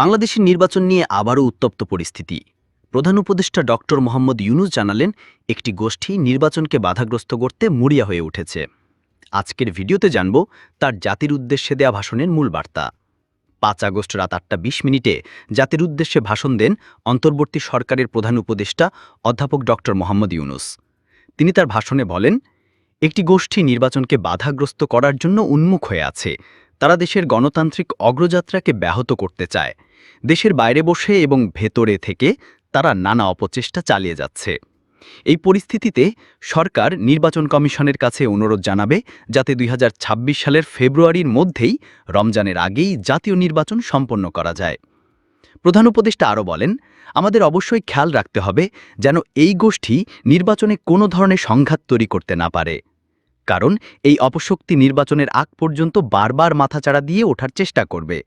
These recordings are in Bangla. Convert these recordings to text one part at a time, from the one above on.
বাংলাদেশের নির্বাচন নিয়ে আবারও উত্তপ্ত পরিস্থিতি। প্রধান উপদেষ্টা ডক্টর মোহাম্মদ ইউনুস জানালেন, একটি গোষ্ঠী নির্বাচনকে বাধাগ্রস্ত করতে মরিয়া হয়ে উঠেছে। আজকের ভিডিওতে জানব তার জাতির উদ্দেশ্যে দেয়া ভাষণের মূল বার্তা। পাঁচ আগস্ট রাত আটটা বিশ মিনিটে জাতির উদ্দেশ্যে ভাষণ দেন অন্তর্বর্তী সরকারের প্রধান উপদেষ্টা অধ্যাপক ডক্টর মোহাম্মদ ইউনুস। তিনি তার ভাষণে বলেন, একটি গোষ্ঠী নির্বাচনকে বাধাগ্রস্ত করার জন্য উন্মুখ হয়ে আছে। তারা দেশের গণতান্ত্রিক অগ্রযাত্রাকে ব্যাহত করতে চায়। দেশের বাইরে বসে এবং ভেতরে থেকে তারা নানা অপচেষ্টা চালিয়ে যাচ্ছে। এই পরিস্থিতিতে সরকার নির্বাচন কমিশনের কাছে অনুরোধ জানাবে যাতে দুই হাজার ছাব্বিশ সালের ফেব্রুয়ারির মধ্যেই রমজানের আগেই জাতীয় নির্বাচন সম্পন্ন করা যায়। প্রধান উপদেষ্টা আরও বলেন, আমাদের অবশ্যই খেয়াল রাখতে হবে যেন এই গোষ্ঠী নির্বাচনে কোনো ধরনের সংঘাত তৈরি করতে না পারে। কারণ এই অপশক্তি নির্বাচনের আগ পর্যন্ত বারবার মাথাচাড়া দিয়ে ওঠার চেষ্টা করবে।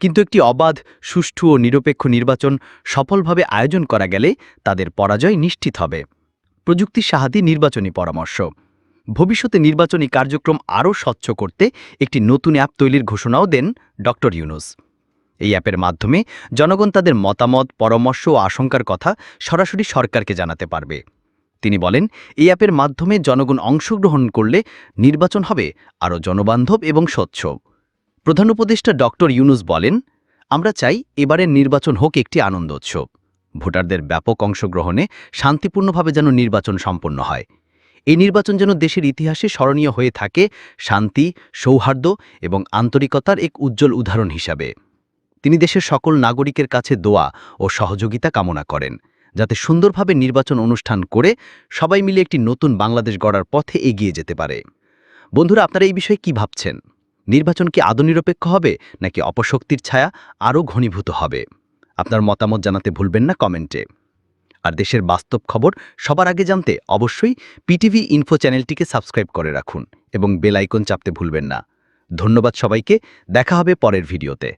কিন্তু একটি অবাধ, সুষ্ঠু ও নিরপেক্ষ নির্বাচন সফলভাবে আয়োজন করা গেলে তাদের পরাজয় নিশ্চিত হবে। প্রযুক্তির সাহায্যে নির্বাচনী পরামর্শ। ভবিষ্যতে নির্বাচনী কার্যক্রম আরও স্বচ্ছ করতে একটি নতুন অ্যাপ তৈরির ঘোষণাও দেন ড. ইউনুস। এই অ্যাপের মাধ্যমে জনগণ তাদের মতামত, পরামর্শ ও আশঙ্কার কথা সরাসরি সরকারকে জানাতে পারবে। তিনি বলেন, এই অ্যাপের মাধ্যমে জনগণ অংশগ্রহণ করলে নির্বাচন হবে আরও জনবান্ধব এবং স্বচ্ছ। প্রধান উপদেষ্টা ডক্টর ইউনুস বলেন, আমরা চাই এবারের নির্বাচন হোক একটি আনন্দ উৎসব। ভোটারদের ব্যাপক অংশগ্রহণে শান্তিপূর্ণভাবে যেন নির্বাচন সম্পন্ন হয়। এই নির্বাচন যেন দেশের ইতিহাসে স্মরণীয় হয়ে থাকে শান্তি, সৌহার্দ্য এবং আন্তরিকতার এক উজ্জ্বল উদাহরণ হিসাবে। তিনি দেশের সকল নাগরিকের কাছে দোয়া ও সহযোগিতা কামনা করেন, যাতে সুন্দরভাবে নির্বাচন অনুষ্ঠান করে সবাই মিলে একটি নতুন বাংলাদেশ গড়ার পথে এগিয়ে যেতে পারে। বন্ধুরা, আপনারা এই বিষয়ে কি ভাবছেন? নির্বাচন কি আদৌ নিরপেক্ষ হবে, নাকি অপশক্তির ছায়া আরও ঘনীভূত হবে? আপনার মতামত জানাতে ভুলবেন না কমেন্টে। আর দেশের বাস্তব খবর সবার আগে জানতে অবশ্যই পিটিভি ইনফো চ্যানেলটিকে সাবস্ক্রাইব করে রাখুন এবং বেলাইকন চাপতে ভুলবেন না। ধন্যবাদ সবাইকে, দেখা হবে পরের ভিডিওতে।